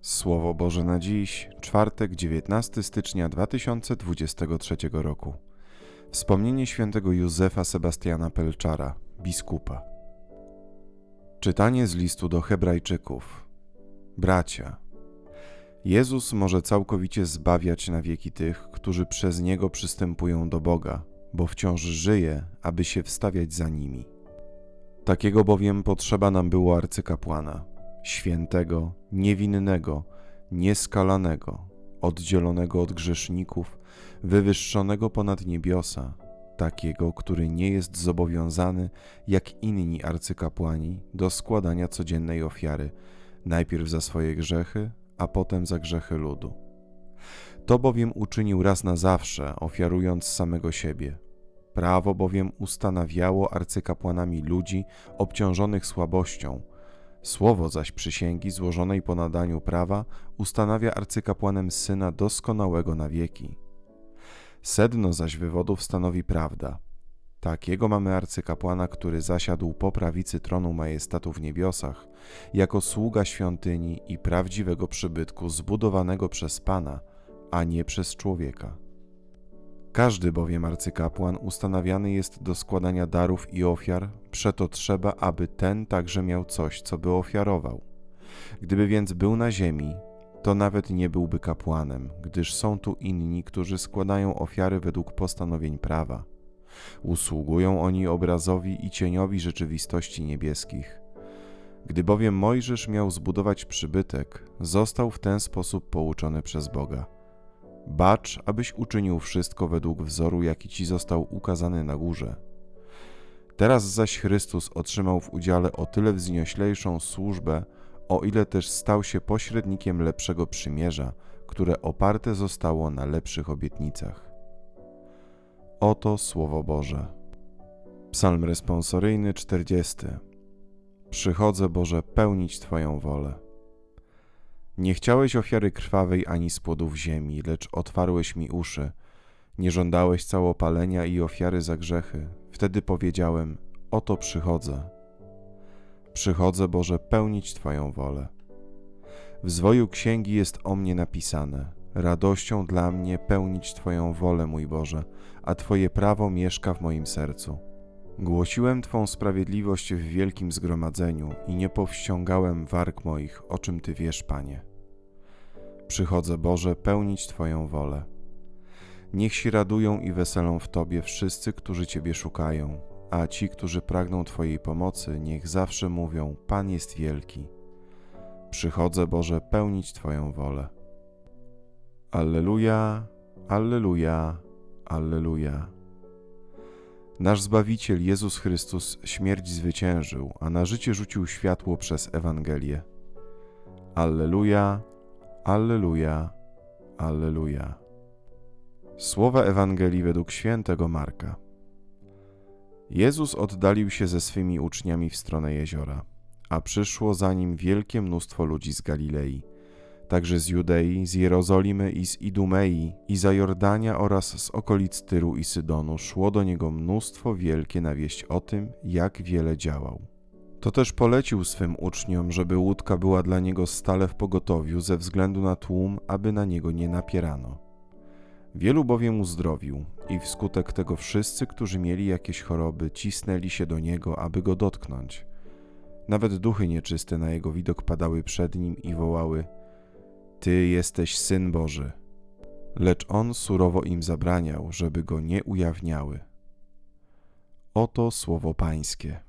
Słowo Boże na dziś, czwartek, 19 stycznia 2023 roku. Wspomnienie świętego Józefa Sebastiana Pelczara, biskupa. Czytanie z listu do Hebrajczyków. Bracia, Jezus może całkowicie zbawiać na wieki tych, którzy przez Niego przystępują do Boga, bo wciąż żyje, aby się wstawiać za nimi. Takiego bowiem potrzeba nam było arcykapłana – świętego, niewinnego, nieskalanego, oddzielonego od grzeszników, wywyższonego ponad niebiosa, takiego, który nie jest zobowiązany, jak inni arcykapłani, do składania codziennej ofiary, najpierw za swoje grzechy, a potem za grzechy ludu. To bowiem uczynił raz na zawsze, ofiarując samego siebie. Prawo bowiem ustanawiało arcykapłanami ludzi obciążonych słabością, Słowo zaś przysięgi złożonej po nadaniu prawa ustanawia arcykapłanem syna doskonałego na wieki. Sedno zaś wywodów stanowi prawda. Takiego mamy arcykapłana, który zasiadł po prawicy tronu majestatu w niebiosach, jako sługa świątyni i prawdziwego przybytku zbudowanego przez Pana, a nie przez człowieka. Każdy bowiem arcykapłan ustanawiany jest do składania darów i ofiar, przeto trzeba, aby ten także miał coś, co by ofiarował. Gdyby więc był na ziemi, to nawet nie byłby kapłanem, gdyż są tu inni, którzy składają ofiary według postanowień prawa. Usługują oni obrazowi i cieniowi rzeczywistości niebieskich. Gdy bowiem Mojżesz miał zbudować przybytek, został w ten sposób pouczony przez Boga. Bacz, abyś uczynił wszystko według wzoru, jaki ci został ukazany na górze. Teraz zaś Chrystus otrzymał w udziale o tyle wznioślejszą służbę, o ile też stał się pośrednikiem lepszego przymierza, które oparte zostało na lepszych obietnicach. Oto Słowo Boże. Psalm responsoryjny 40. Przychodzę, Boże, pełnić Twoją wolę. Nie chciałeś ofiary krwawej ani z płodów ziemi, lecz otwarłeś mi uszy. Nie żądałeś całopalenia i ofiary za grzechy. Wtedy powiedziałem: Oto przychodzę. Przychodzę, Boże, pełnić Twoją wolę. W zwoju księgi jest o mnie napisane: Radością dla mnie pełnić Twoją wolę, mój Boże, a Twoje prawo mieszka w moim sercu. Głosiłem Twą sprawiedliwość w wielkim zgromadzeniu i nie powściągałem warg moich, o czym Ty wiesz, Panie. Przychodzę, Boże, pełnić Twoją wolę. Niech się radują i weselą w Tobie wszyscy, którzy Ciebie szukają, a ci, którzy pragną Twojej pomocy, niech zawsze mówią: Pan jest wielki. Przychodzę, Boże, pełnić Twoją wolę. Alleluja, Alleluja, Alleluja. Nasz Zbawiciel Jezus Chrystus śmierć zwyciężył, a na życie rzucił światło przez Ewangelię. Alleluja, Alleluja, Alleluja. Słowa Ewangelii według świętego Marka. Jezus oddalił się ze swymi uczniami w stronę jeziora, a przyszło za nim wielkie mnóstwo ludzi z Galilei, także z Judei, z Jerozolimy i z Idumei i za Jordania oraz z okolic Tyru i Sydonu szło do niego mnóstwo wielkie na wieść o tym, jak wiele działał. To też polecił swym uczniom, żeby łódka była dla niego stale w pogotowiu ze względu na tłum, aby na niego nie napierano. Wielu bowiem uzdrowił i wskutek tego wszyscy, którzy mieli jakieś choroby, cisnęli się do niego, aby go dotknąć. Nawet duchy nieczyste na jego widok padały przed nim i wołały: Ty jesteś syn Boży. Lecz on surowo im zabraniał, żeby go nie ujawniały. Oto słowo Pańskie.